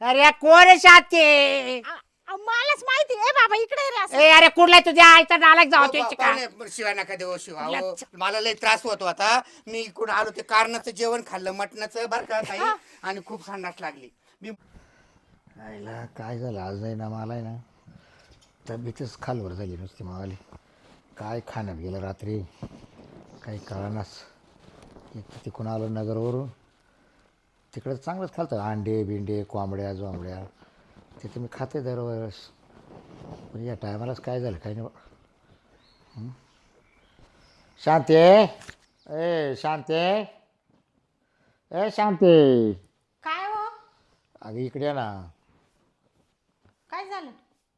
अरे कोण आहे शाते आ- आ, मलाच माहिती आहे बाबा इकडे रे असं. ए अरे कुठला तुझ्या आईचा नालायक जाऊ त्याची का पाहुणे, शिवाय नका देऊ शिवा मला लय त्रास होतो आता मी इकडून आलो ते कारणाचं जेवण खाल्लं मटणाचं बरं का ताई? आणि खूप संडास लागली. मी आईला काय झालं? आज नाही ना मला आहे ना तब्येतच खालवर झाली नुसती मावाली. काय खाण्यात गेलं रात्री? काही कळानाच. एक तर तिकडून आलो नगरवरून. तिकडं चांगलंच खालतं. अंडे बिंडे कोंबड्या जोंबड्या. तिथं मी खाते दरवेळेस पण या टायमालाच काय झालं काही नाही बा. शांती? ए शांती? ए शांती? काय हो? अगं इकडे ये ना. काय झालं?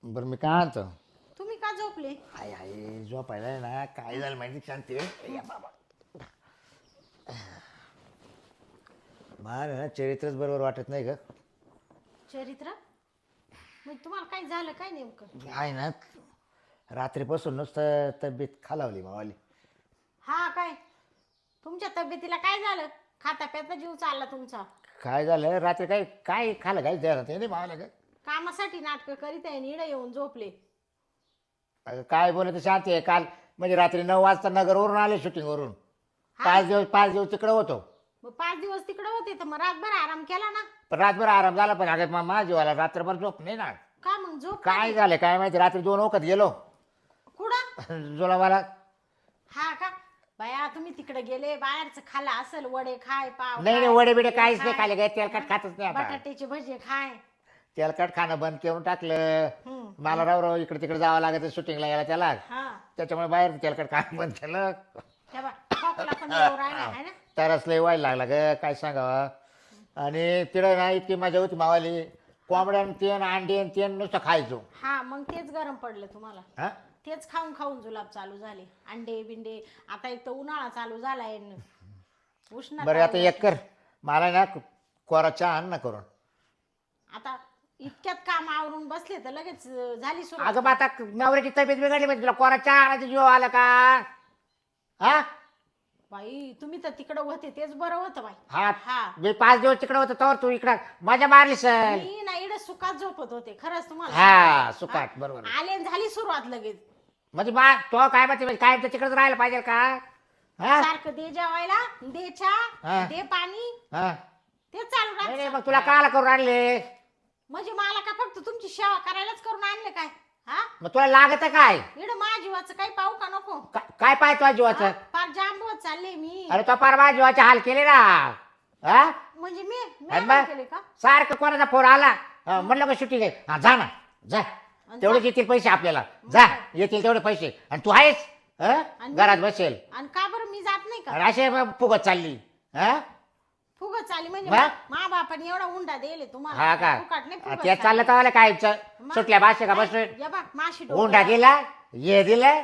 बरं मी काय आणतो? तुम्ही का झोपले? आय आय झोपायला आहे ना. काय झालं माहिती शांती? या बाबा. मला ना चरित्रच बरोबर वाटत नाही ग चरित्र? मग तुम्हाला काय झालं काय नेमकं? आहे ना रात्रीपासून नुसतं तब्येत खालावली मावाली हा काय? तुमच्या तब्येतीला काय झालं? खाता प्याता जीव चालला तुमचा. काय झालं? रात्री काय काय खालं काय? द्यायला ते नाही मावाला ग कामासाठी नाटकं करीत आहे निड येऊन झोपले. अगं काय बोलत शांती आहे. काल म्हणजे रात्री नऊ वाजता नगरवरून आले शूटिंगवरून पाच दिवस पाच दिवस तिकडं होतो. मग पाच दिवस तिकडे होते तर मग रातभर आराम केला ना. पण रातभर आराम झाला पण अगं माझ्या जीवाला रात्रभर झोप नाही ना. का मग झोप काय झालं काय माहिती रात्री दोन वखत गेलो. कुठं? जुलाबाला हा का? बाया तुम्ही तिकडे गेले बाहेरचं खाल्लं असेल वडे खाय पाव नाही नाही खाय, वडे बिडे काहीच नाही खाले काय तेलकट खातच नाही आता. बटाट्याचे भजे खाय. तेलकट खाणं बंद करून टाकलं. हम्म. मला राव राव इकडे तिकडे जावं लागत शूटिंगला गेला त्याला. हा. त्याच्यामुळे बाहेर तेलकट खाणं बंद केलं. तेव्हा खोकला पण येऊ राहिला आहे ना? तरच लय व्हायला लागला ग काय सांगावं? आणि तिकडे ना इतकी मजा होती मावाली. कोंबड्यान तेन अंडेन तेन नुसतं खायचो. हा मग तेच गरम पडलं तुम्हाला. हा? तेच खाऊन खाऊन जुलाब चालू झाले. अंडे बिंडे आता एक तर उन्हाळा चालू झालाय. उष्णता बरं आता. एक कर. मला ना कोरा चहा आण ना करून. आता इतक्यात काम आवरून बसले तर लगेच अं, झाली सुरू अगं मग आता नवऱ्याची तब्येत बिघडली म्हणजे तुला कोरा चहा आणायचा जीव आला का? हा? बाई तुम्ही तर तिकडं होते तेच बरं होतं बाई. हा हा. मी पाच दिवस तिकडे होतो तर तू इकडं मजा मारली सर मी ना इकडे सुखात झोपत होते खरंच तुम्हाला हा सांगते. हा? बरोबर. आले आणि झाली सुरुवात लगेच. म्हणजे मा तो काय म्हणते म्हणजे काय तिकडेच राहायला पाहिजे का? हा? सारखं दे जेवायला दे चहा हा. दे पाणी. हा. तेच चालू नाही नाही, राहत मग तुला काला करून आणले म्हणजे मला का फक्त तुमची सेवा करायलाच करून आणले काय? हा? मग तुला लागत काय? इकडे माझ्या जीवाचं काही पाहू का नको? का- काय पाहिजे तुझ्या जीवाचं हा? फार जाम होत चालले मी अरे तो परवा जीवाचे हाल केले ना. हा? म्हणजे मी मी काय? केले का? सारखं कोणाचा फोन आला? हा, म्हणलं का शूटिंग आहे हा जा ना. जा. तेवढेच येतील पैसे आपल्याला. जा. येतील तेवढे पैसे. आणि तू आहेस? हा? आणि मी- घरात बसेल. आणि का बरं मी जात नाही का? आणि असे मग फुगत चालली. हा? फुगत चालली म्हणजे मग? मा बापाने एवढा उंडा दिले तुम्हाला. हा का? फुकट नाही फुगत ते चाललं चालली. तर काय? च- मग? सुटल्या भाषे का बसून या बा माशी हुंडा दिला ये दिलं.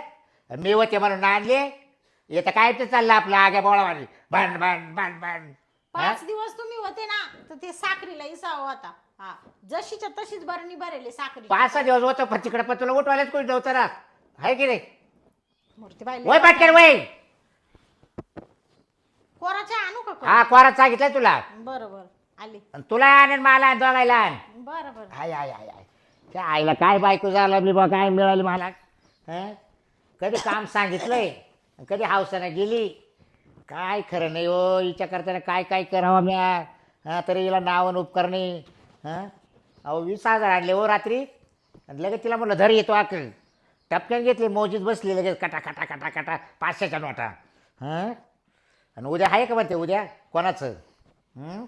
मी होते म्हणून आणले. येतं काय ते चाललं आपलं आगे बोळावानी. भांड भांड भांड भांड हा? पाच दिवस तुम्ही होते ना तर ते साखरीला इसावा होता हा जशीच्या तशीच बरणी भरेले साखरी. पाच सहा दिवस होतं पण तिकडे पण तुला उठवायलाच कोणी नव्हतं ना. आहे की नाही? वय पाटकर वय. कोराच्या आणू का? हा कोरात सांगितलं तुला. बरं बरं आले. आणि तुला आण आणि मला आण दोघायला आण. बरं बरं हाय हाय हाय हाय. त्या आईला काय बायको झालं बा काय मिळाली मला? हं? कधी काम सांगितलंय? कधी हावसानं गेली? काय खरं नाही हो हिच्या करताना काय काय करावं म्या हां तरी हिला नावन उपकरणे हां? अहो वीस हजार आणले हो रात्री. आणि लगेच तिला म्हटलं धर येतो अकल टपक्यान घेतली मौजीत बसली लगेच कटा कटा कटा कटा पाचशेच्या नोटा. हां? आणि उद्या आहे का म्हणते उद्या? कोणाचं? हं?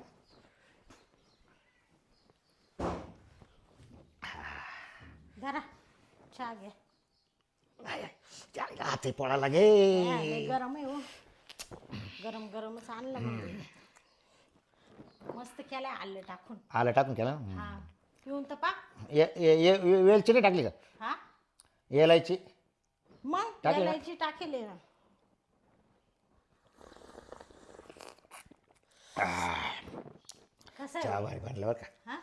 धरा चहा घ्या. आय, आय, त्या आईला हाते पडा लागे गरम आहे हो. गरम गरमच आणलं म्हणजे मस्त केलंय आलं टाकून. आलं टाकून केलं हा. पिऊन तर पा ये- ये- ये- ये- वेलची नाही टाकली का? हा? येलायची. मग टाकली ना? यालायची टाकेल ना कसं? चहा आहे भारी बनलं बरं का? हा?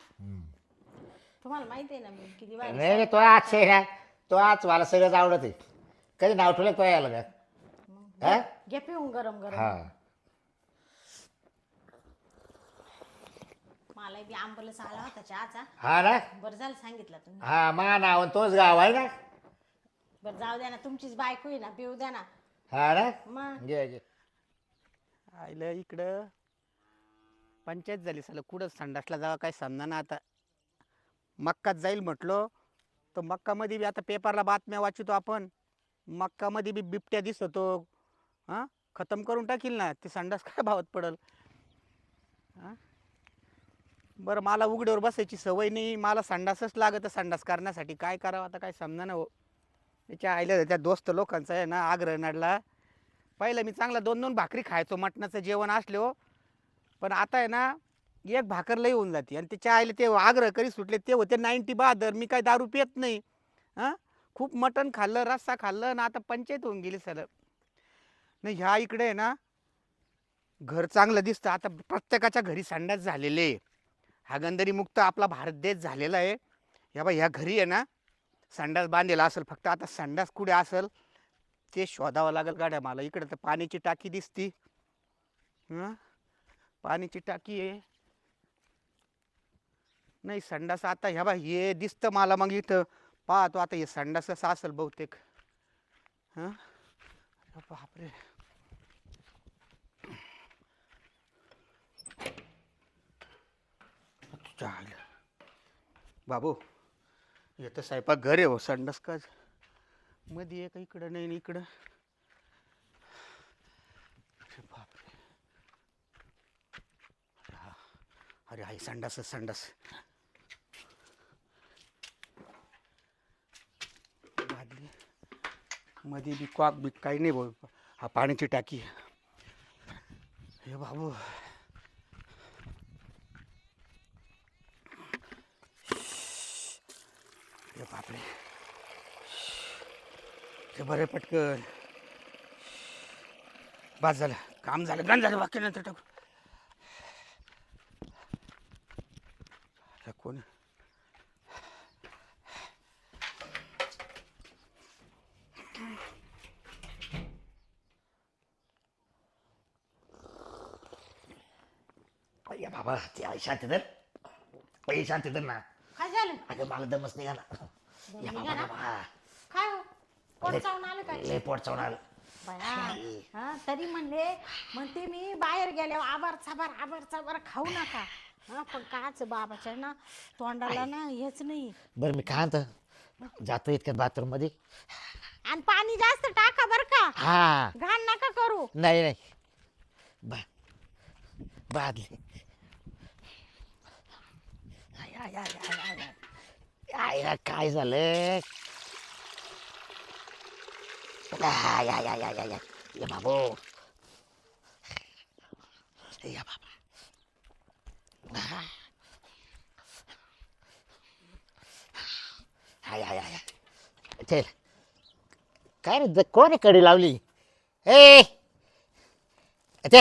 तुम्हाला माहिती आहे ना मी किती नाही तो आज आहे ना तो आज मला सगळंच आवडत आहे. कधी नाव ठेवलं तो यायला का हा? घे पिऊन गरम गरम. हा. मला बी आंबलच आला होता चहाचा. हा ना? बरं झालं सांगितलं तुम्ही. हा मा नाव तोच गाव आहे ना? बरं जाऊ द्या ना तुमचीच बायको आहे ना पिऊ द्या ना. हा ना? मग घे इकडं पंचायत झाली सगळं कुठं संडासला जावं काय समजा ना आता. मक्कात जाईल म्हटलो तर मक्कामध्ये बी आता पेपरला बातम्या वाचतो आपण. मक्कामध्ये बी बिबट्या दिसतो. हां? खतम करून टाकील ना ते संडास काय भावात पडल? हां? बरं मला उघड्यावर बसायची सवय नाही मला संडासच लागत संडास करण्यासाठी. काय करावं आता काय समजा ना हो. त्याच्या आईला त्या दोस्त लोकांचा आहे ना आग्रह नडला. पहिलं मी चांगला दोन दोन भाकरी खायचो मटणाचं जेवण असले हो. पण आता आहे ना एक भाकर लई होऊन जाते. आणि त्याच्या आईला ते आग्रह करी सुटले ते होते नाईन्टी बहादर मी काय दारू पियत नाही. हां? खूप मटण खाल्लं रस्सा खाल्लं ना आता पंचायत होऊन गेली सर नाही ह्या इकडे आहे ना घर चांगलं दिसतं. आता प्रत्येकाच्या घरी संडास झालेले आहे. हागंदरी मुक्त आपला भारत देश झालेला आहे. या बा ह्या घरी आहे ना संडास बांधलेला असेल फक्त. आता संडास कुठे असेल ते शोधावं लागेल गाड्या मला. इकडे तर पाण्याची टाकी दिसती. हं? पाण्याची टाकी आहे. नाही संडास आता ह्या बा हे दिसतं मला मग इथं. पाहतो आता हे संडास कसा असेल बहुतेक. हां? बापरे. चाल बाबू येतं स्वयंपाक घर आहे हो संडास का मध्ये एक इकडं नाही इकडं. अरे बापरे. अरे आई संडास संडास बादली मध्ये बी कॉक बी काही नाही भाऊ. हा पाण्याची टाकी. हे बाबू. हे बापरे. हे बरे पटकन. बस झालं. काम झालं. गण झालं. बाकी नंतर टाकू आता कोण या बाबा ते आई शांती धर. पै शांती धर ना. काय झालं? अगं मला दमच निघा ना या बाबा निघाला? बाबा. काय हो? चावून आलं काय लय पोट चावून आलं. बाया हा. तरी म्हणले म्हणते मी बाहेर गेल्यावर आबार चाबार आबार चाबार खाऊ नका. हा पण काच बाबाच्या ना तोंडाला ना हेच नाही. बरं मी काय म्हणतो? जातो इतक्यात बाथरूममध्ये आणि पाणी जास्त टाका बर का. हा. घाण नका करू. नाही नाही. बा बादली. आय, आय, आय, आय, आय, आईला काय झालं? आय, आय, आय, आय, आय, ये बाबू. या बाबा. आय आय आय चल. काय रे कोण कडी लावली? ए! ते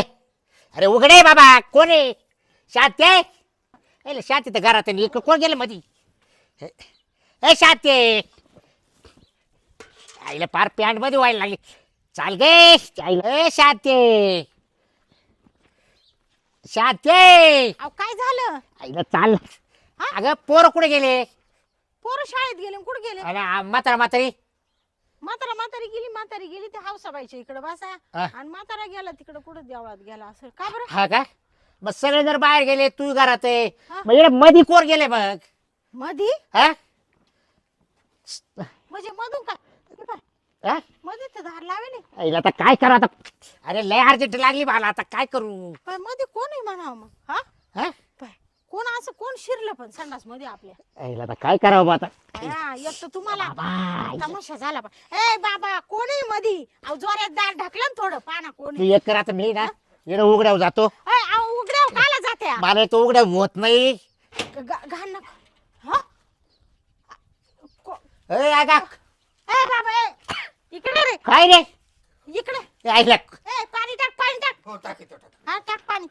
अरे उघडे बाबा कोण आहे? शाते ए शाते तर घरात आहे. इकडं कोण गेलं मधी? ए- ए शाते आईला पार पॅन्टमध्ये व्हायला लागली. चाल गे आईला. ए शाते शाते अहो काय झालं? आईला चाल. अगं पोरं कुठे गेले? पोरं शाळेत गेले कुठे गेले? आ- म्हातारा म्हातारी. म्हातारा म्हातारी गेली म्हातारी गेली ते हावसाबाईच्या इकडे बसा. हा. आणि म्हातारा गेला तिकडे कुठं देवळात गेला असं. का बरं? हा का? मग सगळे जर बाहेर गेले तू घरात आहे हा. मग इकडे मधी कोर गेले मग मधी? हा? म्हणजे मधून काय हे? मध्ये तर धार आईला आता काय करू आता? अरे लय अर्जंट लागली मला आता काय करू? पण मध्ये कोण आहे म्हणावं मग? हा? हा? पाय, कोण असं कोण शिरलं पण संडासमध्ये आपल्या? आईला आता काय करावं बा आता? हा, एक तर तुम्हाला. बाबा, तमाशा झाला पण ए बाबा कोण मधी? अहो जोरात दार ढकलं ना थोडं. पाना कोण तू एक कर आता मी ना इकडे उघड्यावर जातो. उघड्याव काला जाते मला तो उघड्या होत नाही. ग- घाण नका. हा? को- ए, आगा, ए बाबा ए. इकडे रे. काय रे? इकडे. आईला ए पाणी टाक पाणी टाक. हो टाकी तो टाक. हा टाक पाणी.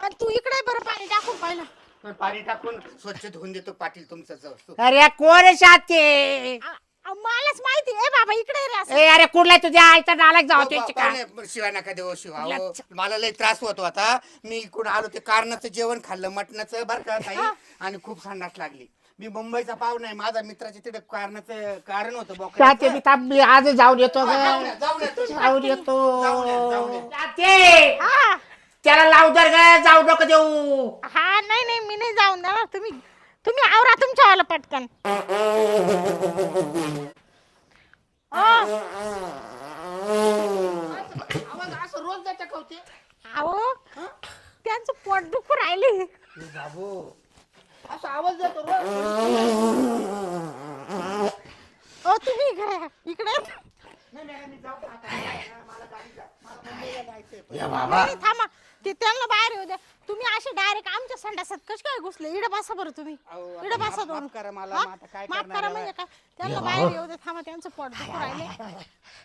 आणि तू इकडे बरं पाणी टाकून पाहिलं. पण पाणी टाकून स्वच्छ धुवून देतो पाटील तुमचं जवळ. अरे कोण शाते? आ- अहो, मलाच माहिती आहे. बाबा इकडे रे असं. ए अरे कुठला तुझ्या आईचा नालायक जाऊ तुझी का पाहुणे, शिवाय नका देऊ शिवा. अहो, मला लय त्रास होतो आता. मी इकडून आलो ते कारणाचं जेवण खाल्लं मटणाचं बरं का ताई? आणि खूप संडास लागली. मी मुंबईचा पाहुणा आहे माझा मित्राचे तिथे कारणाचं कारण होतं चाहते मी बोकडाचं. थांब मी आज जाऊन येतो ग. जाऊन या, जाऊन या तुम्ही. जाऊन येतो. जाऊन या, जाऊन या. चाहते, हा. त्याला लावू दर ग जाऊ नको देऊ. हा नाही नाही मी नाही जाऊन देणार तुम्ही तुम्ही आवरा तुमच्या वाला पटकन. आवाज असं रोज जायचं का होते अहो त्यांचं पोट दुखू राहिले. बाबू असं आवाज जातो रोज. ओ तुम्ही इकडे इकडे नाही, नाही, मी जाऊ. का आता? मला गाडी द्या. मला मुंबईला जायचंय. या बाबा. नाही, थांबा ते त्यांना बाहेर येऊ द्या तुम्ही असे डायरेक्ट आमच्या संडासात कश काय घुसले इकडे बसा बरं तुम्ही. अहो, आता इकडे बसा दोन. माफ करा मला, हा? मग आता काय माफ करणार करा आहे? म्हणजे काय? त्यांना बाहेर येऊ द्या थांबा त्यांचं पोट दुखू राहिले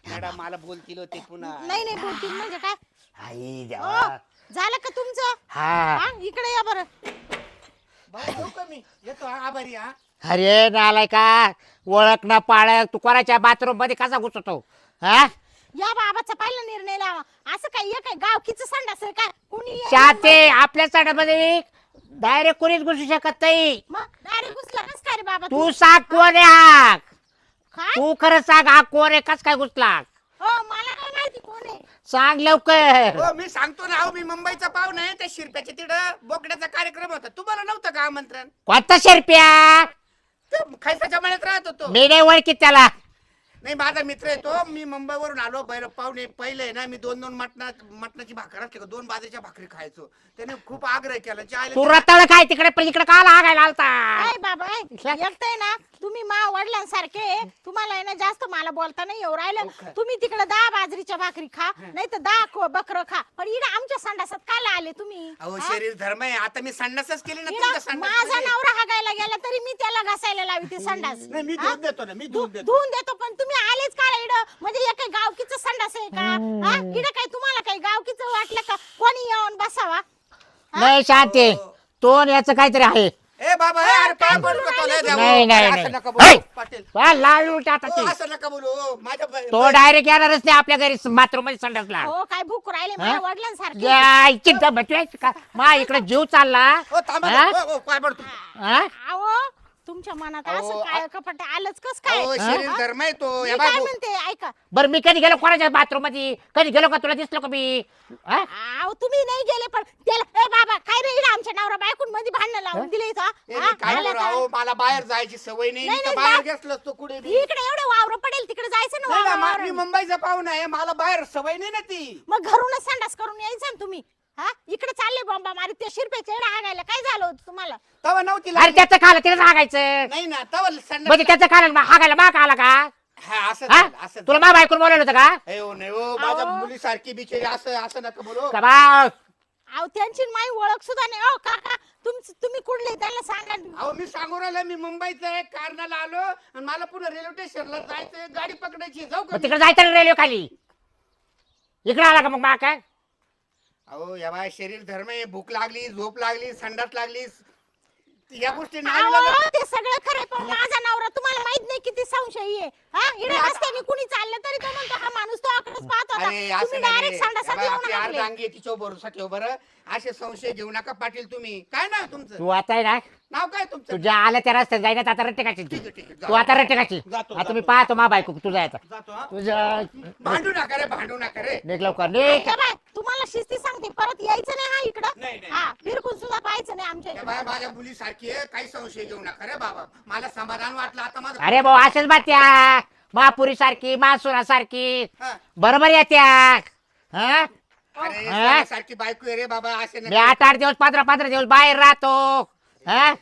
मॅडम मला बोलतील होते पुन्हा. नाही नाही बोलतील म्हणजे काय? आई ओ देवा झालं का तुमचं? हा. हा इकडे या बरं. भाऊ येऊ का मी? येतो हा, आभारी हा. अरे नालाय का? ओळख ना पाळख तू कोणाच्या बाथरूममध्ये कसा घुसतो? हा? या बाबाचा पहिला निर्णय लावा. असं काय हे काय गावकीचं संडास आहे काय कुणी चाहते आपल्या साड्यामध्ये डायरेक्ट कोणीच घुसू शकत नाही. मग डायरेक्ट घुसला कस काय रे बाबा तू सांग कोण आहे हा काय? तू खरं सांग हा कोण आहे? कस काय घुसला हो मला काय माहिती कोण आहे. सांग लवकर. हो मी सांगतो ना अहो मी मुंबईचा पाहुणा आहे त्या शिरप्याच्या तिथं बोकड्याचा कार्यक्रम होता. तुम्हाला नव्हतं का आमंत्रण? कोणता शेरप्या? ते खैसाच्या मळ्यात राहत होतो. मी नाही ओळखीत त्याला. नाही माझा मित्र आहे तो. मी मुंबईवरून आलो बैर पाहुणे पहिले ना मी दोन दोन मटणा मटणाची भाकर दोन बाजरीच्या भाकरी खायचो. त्याने खूप आग्रह केला. जे तू रताळ काय तिकडे पण इकडे का लागायला आलता? काय बाबा एकटंय ना तुम्ही मा वडिलांसारखे तुम्हाला आहे ना जास्त मला बोलता नाही येऊ राहिलं. ओके. तुम्ही तिकडे दहा बाजरीच्या भाकरी खा नाही तर दहा बकर खा. पण इकडे आमच्या संडासात काला आले तुम्ही? अहो हा? शरीर धर्म आहे. आता मी संडासच केली ना इकडं माझा नवरा हागायला गेला तरी मी त्याला घासायला लावी ते संडास. नाही मी हा? धुवून देतो ना मी धु- धुवून देतो. धुवून देतो पण तुम्ही आलेच का इड? म्हणजे हे काही गावकीचं संडास आहे का? हा? इकडे काही तुम्हाला काही गावकीचं वाटलं का? कोणी येऊन बसावा? नाही शांती. तो याचं काहीतरी आहे. ए बाबा ए, अरे पाय पडतो तो लय देवा. नाही, नाही, असं नाही. नका हे! बोलू पाटील. वा, लाल उलट आता ते. असं नका बोलू ओ, माझ्या ब- तो डायरेक्ट येणारच नाही आपल्या घरी बाथरूममध्ये संडासला. हो काय भूक राहिले? माझ्या वडिलांसारखे. या, चिंता बसवायची का? मा इकडे जीव चालला. थांबा हा? हा? अहो तुमच्या मनात अहो, असं काय कपट आलंच कस काय अहो, शरीर हा? धर्म आहे तो मी या काय बाबू म्हणते ऐका बरं मी कधी गेलो कोणाच्या बाथरूममध्ये कधी गेलो का तुला दिसलो का मी हा? तुम्ही नाही गेले पण त्याला ए बाबा काय रे आमच्या नवरा बायकून मध्ये भांडण लावून दिले ए, हा? मी काय करू? अहो, मला बाहेर जायची सवय नाही नाही, मी तर नाही, बाहेर जा. कुठे बी. इकडे एवढं वावर पडेल तिकडे जायचं ना नाही ना, मा- वावरावर. मी मुंबईचा पाहुणा आहे मला बाहेर सवय नाही ना ती मग घरूनच संडास करून यायचं ना तुम्ही हा? इकडे चालले बॉम्बा मारी ते शिरपेचे एवढा हागायला काय झालं होतं तुम्हाला? तवा नव्हती अरे लागली. त्याचं खालं तिला सांगायचं नाही ना तवा संडास- म्हणजे त्याचं खालं हागायला माग आला का? हा असं हा? झालं, असं तुला मा बायकोन बोलवलं होतं का? ए, ओ, नाही ओ, माझ्या अहो. मुलीसारखी बिचारी असं असं नका बोलू. का बा अहो त्यांची माई ओळख सुद्धा नाही. ओ काका तुमच तुम्ही कुठले? त्यांना सांगा अहो मी सांगू राहिलो मी मुंबईचा आहे कारणाला आलो आणि मला पुन्हा रेल्वे स्टेशनला जायचंय गाडी पकडायची जाऊ का मग तिकडे जायचं ना रेल्वे खाली? इकडे आला का मग मा काय? अहो या बाय शरीर धर्म आहे. भूक लागली झोप लागली संडास लागली या गोष्टी नाही अहो, लागत. ते सगळं खरंय पण माझा नवरा तुम्हाला माहीत नाही किती संशयी आहे. हा इकडे रस्त्याने कुणी चाललं तरी तो म्हणतो हा माणूस तो आकडेच पाहत होता. अरे असं तुम्ही डायरेक्ट. संडासात बाय, येऊन भरोसा ठेव बरं. असे संशय घेऊ नका पाटील तुम्ही. काय नाव तुमचं? तू आता आहे ना नाव काय तुमचं तुझ्या आल्या त्या रस्त्यात जाईनात आता रट्टे काची ठीक आहे, ठीक आहे, तू जातो. आता रट्टे काची जातो, आता मी जातो. पाहतो मा बायको तुझा आता जातो हा. तुझ्या भांडू नका रे भांडू नका रे निघ लवकर निघ बाय, तुम्हाला शिस्ती सांगते परत यायचं नाही हा नाही, इकडं नाही. हा फिरकून सुद्धा पाहायचं नाही आमच्या या इकडं. बाय माझ्या मुलीसारखी आहे काही संशय घेऊ नका रे बाबा मला समाधान वाटलं आता माझं अरे भाऊ असेच बात्या महापुरी सारखी महासुरा सारखी हा. बरोबर येत्या हा अरे हा? सारखी बायको आहे रे बाबा असे मी नका. आठ आठ दिवस पंधरा पंधरा दिवस बाहेर राहतो हा?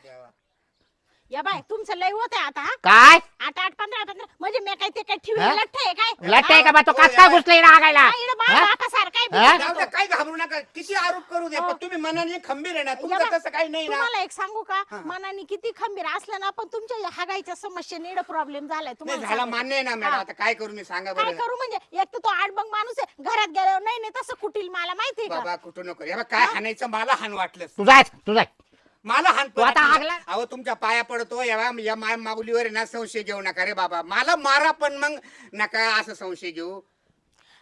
या बाय तुमचं लय होत आहे आता हा? काय? आठ आठ पंधरा पंधरा. म्हणजे मी काय ते काय ठेवी? लठ्ठ आहे काय? लट्ट आहे का बा? तो कस काय या बाय. घुसला इकडे आगायला हा, इकडं बाळ हा? बापासारखं आहे, हा? बिचारा. जाऊ तो. द्या, काही घाबरू नका. किती आरोप करू दे पण तुम्ही मनाने खंबीर आहे ना. या तुमचं तसं काही नाही ना. तुम्हाला एक सांगू का. मनाने किती खंबीर असलं ना पण तुमच्या या हागायच्या समस्येने प्रॉब्लेम झालाय नाही तुम्हाला झाला. मान्य आहे ना मॅडम. आता काय करू मी सांगा काय बरं. करू म्हणजे? एक तर तो आडबंग माणूस आहे घरात गेल्यावर नाही नाही तसं कुटील मला माहितीये का? बाबा कुठं नको. काय हाणायचं मला हान वाटलं तुझा तुझा. मला हान तू आता हागला? अहो तुमच्या पाया पडतो या या माय माऊलीवर आहे ना संशय घेऊ नका रे बाबा. मला मारा पण मग नका असं संशय घेऊ.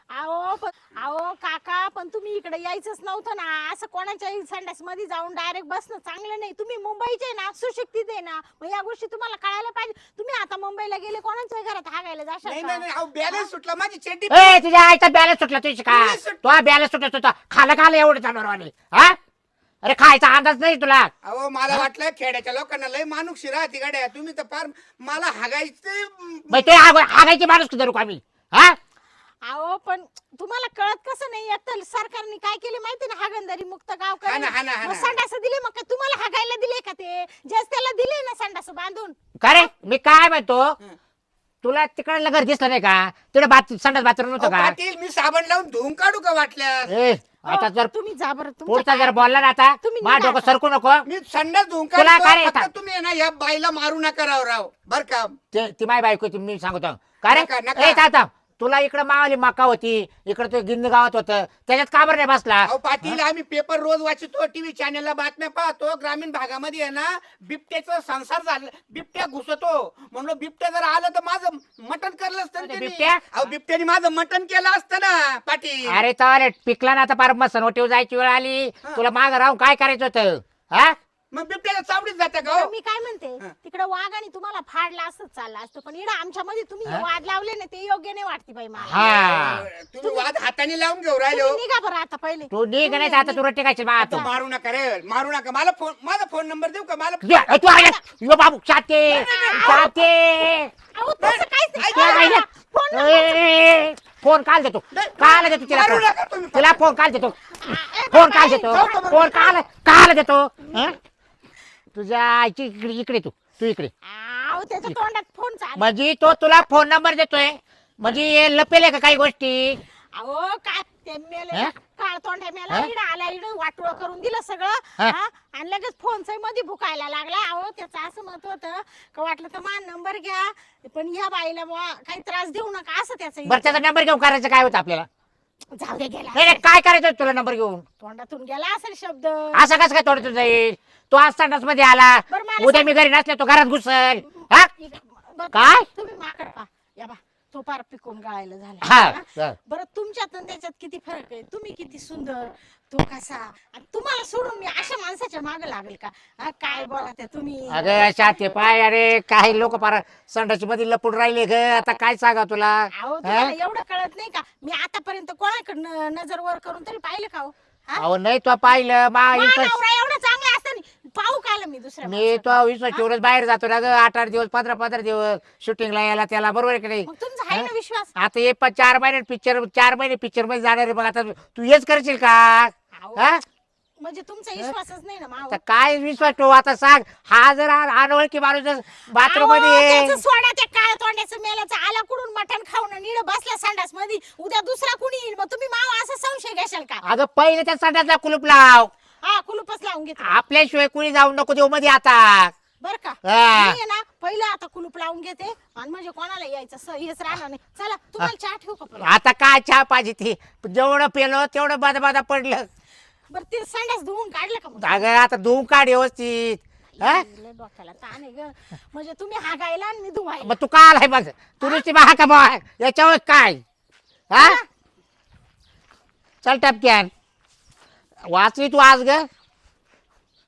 अहो पण अहो काका पण तुम्ही इकडे यायचंच नव्हतं ना. असं कोणाच्याही संडासमध्ये जाऊन डायरेक्ट बसणं चांगलं नाही. तुम्ही मुंबईचे ना सुशिक्षित आहे ना. मग या गोष्टी तुम्हाला कळायला पाहिजे. तुम्ही आता मुंबईला गेले कोणाच्याही घरात हागायला जाशाल नाही का? नाही नाही, अहो बॅलन्स सुटला. माझी चेंडी ए तुझ्या आईचा बॅलन्स सुटला तुझी का Balance सुट- तो बॅलन्स सुटत होता खाला खाला एवढं चालवरवाले हा? अरे खायचा अंदाज नाही तुला. अहो मला वाटलं खेड्याच्या लोकांना लय माणूस राहते गाड्या तुम्ही तर फार मला हागायचं. मग ते हाग- हागायची माणूस धरू का मी? हा? अहो पण तुम्हाला कळत कसं नाही? तर सरकारने काय केले माहिती ना? हागंदारी मुक्त गाव हा ना, हा ना, हा. संडास दिले मग काय? तुम्हाला हागायला दिले का ते? जस त्याला दिले ना संडास बांधून? का रे? मी काय म्हणतो? तुला तिकडलं घर दिसलं नाही का? तिकडे बाथ संडास बाथरूम नव्हतं अहो, का? पाटील मी साबण लावून धुवून काढू का वाटल्यास? ए आता अहो, जर तुम्ही जा बरं पुढचा जर बोलला ना आता तुम्ही माझ्या निघा डोकं आता. सरकू नको. मी संडास धुवून तुला काय येतं? तुम्ही आहे ना या बाईला मारू नका राव राव. बर का? ते ती माय बायको ती मी सांगतो. का रे? नका, नका. ए तुला इकडे मावाली मका होती इकडे तो गिंद गावात होतं त्याच्यात का बरं नाही बसला? अहो पाटील आम्ही पेपर रोज वाचतो टीव्ही चॅनलला बातम्या पाहतो ग्रामीण भागामध्ये आहे ना बिबट्याचा संसार झाला बिबट्या घुसतो. म्हणलं बिबट्या जर आलं तर माझं मटण करलं असतं ना त्यांनी. बिबट्या? अहो बिबट्याने माझं मटण केलं असतं ना पाटील. अरे तर पिकला ना आता पार मसनवटीवर जायची वेळ आली. तुला माग राहून काय करायचं होतं? हा? मग बिबट्याला चावडीत जाते का हो? मी काय म्हणते? हा. तिकडे वाघाने तुम्हाला फाडला असंच चाललं असतं पण इकडे आमच्या मध्ये तुम्ही हे? वाद लावले ना ते योग्य नाही वाटते बाई मला. हा. तुम्ही वाद हाताने लावून घेऊ राहिले. हो. निघा बरं आता पहिले. तू निघ नाही तर आता तू रट्टे खायची मा तू. आता मारू नका रे मारू नका. मला फोन माझा फोन नंबर देऊ का? मला तू तू आला. यो बाबू शाते शाते अहो, तसं काहीच नाही. त्या बाईला- फोन फोन काल देतो. काल देतो तिला मारू फोन? नका तुम्ही तिला फोन काल देतो. फोन काल देतो. फोन काल काल देतो. हं? तुझ्या आईची इकडे इकडे तू तू इकडे. अहो, त्याच्या तोंडात फोन चालू. म्हणजे तो तुला फोन नंबर देतोय. म्हणजे हे लपेले का काही गोष्टी? अहो काय ते मेले हा? काळ तोंड्या मेला हा? इडं आला इडं वाटोळ करून दिलं सगळं. हा? हा? आणि लगेच फोनच मध्ये भुकायला लागला. अहो त्याचं असं मत होतं का वाटलं तर मा नंबर घ्या पण ह्या बाईला बुवा काही त्रास देऊ नका असं त्याचं बरं त्याचा नंबर घेऊन करायचं काय होतं आपल्याला? जाऊ दे गेला नाही नाही, काय करायचं तुला नंबर घेऊन? तोंडातून गेला असेल शब्द. असं कसं काय तोडतो जाईल? तो आज संडासमध्ये आला. बरं, मला उद्या. मी घरी नसले तो घरात घुसल. हा? बरं, काय? तुम्ही माकड पा. या बा तो पार पिकून गळायला झाला? हा. बरं तुमच्यात आणि त्याच्यात किती फरक आहे? तुम्ही किती सुंदर तो कसा? आणि तुम्हाला सोडून मी अशा माणसाच्या मागे लागेल का? हा, काय बोला तुम्ही? अगं शाते पाय अरे काही लोक पार संडाची मध्ये लपून राहिले ग. आता काय सांगा तुला? अहो हा? एवढं कळत नाही का? मी आतापर्यंत कोणाकडनं नजर वर करून तरी पाहिलं का हो? हा? अहो नाही तो पाहिलं. मा मा इंटरेस्ट नवरा एवढा चांगला असताना पाहू का आलं मी दुसऱ्या मी माणसाला? तो विश्वास ठेवूनच बाहेर जातो ना ग. आठ आठ दिवस पंधरा पंधरा दिवस शूटिंगला यायला त्याला बरोबर आहे की नाही? मग तुमचा आहे ना विश्वास? आता हे पण चार महिने पिक्चर चार महिने पिक्चरमध्ये जाणार आहे. मग आता तू हेच करशील का? हा? म्हणजे तुमचा विश्वासच नाही ना माव. तर काय विश्वास ठेवू? आता सांग हा जर आ- अनोळखी माणूस बाथरूम अहो, मध्ये त्याचं सोडा त्या काळ तोंड्याचं मेल्याचं आला कुडून मटण खाऊन नीड बसला संडासमध्ये उद्या दुसरा कुणी येईल? मग तुम्ही माव असा संशय घेशाल का? अगं पहिले त्या संडासला कुलूप लाव. हा कुलूपच लावून घेतो. आपल्याशिवाय कुणी जाऊ नको देऊ मध्ये आता. बर का? हा. मी आहे ना पहिलं आता कुलूप लावून घेते आणि म्हणजे कोणाला यायचं? स- हेच राहणार नाही. चला तुम्हाला चहा ठेवू का परत? आता काय चहा पाहिजे ती? जेवढं पेलो तेवढं बादा बादा पडलं. बरं ते संडास धुवून काढलं का मग? अगं आता धुवून काढ व्यवस्थित. हा? लय डोक्याला ताण आहे ग. म्हणजे तुम्ही हागायला आणि मी धुवायला. मग तू का आलाय मग? तू नुसती बहा का याच्यावर काय? हा? चल टपक्यान वाचली तू आज ग.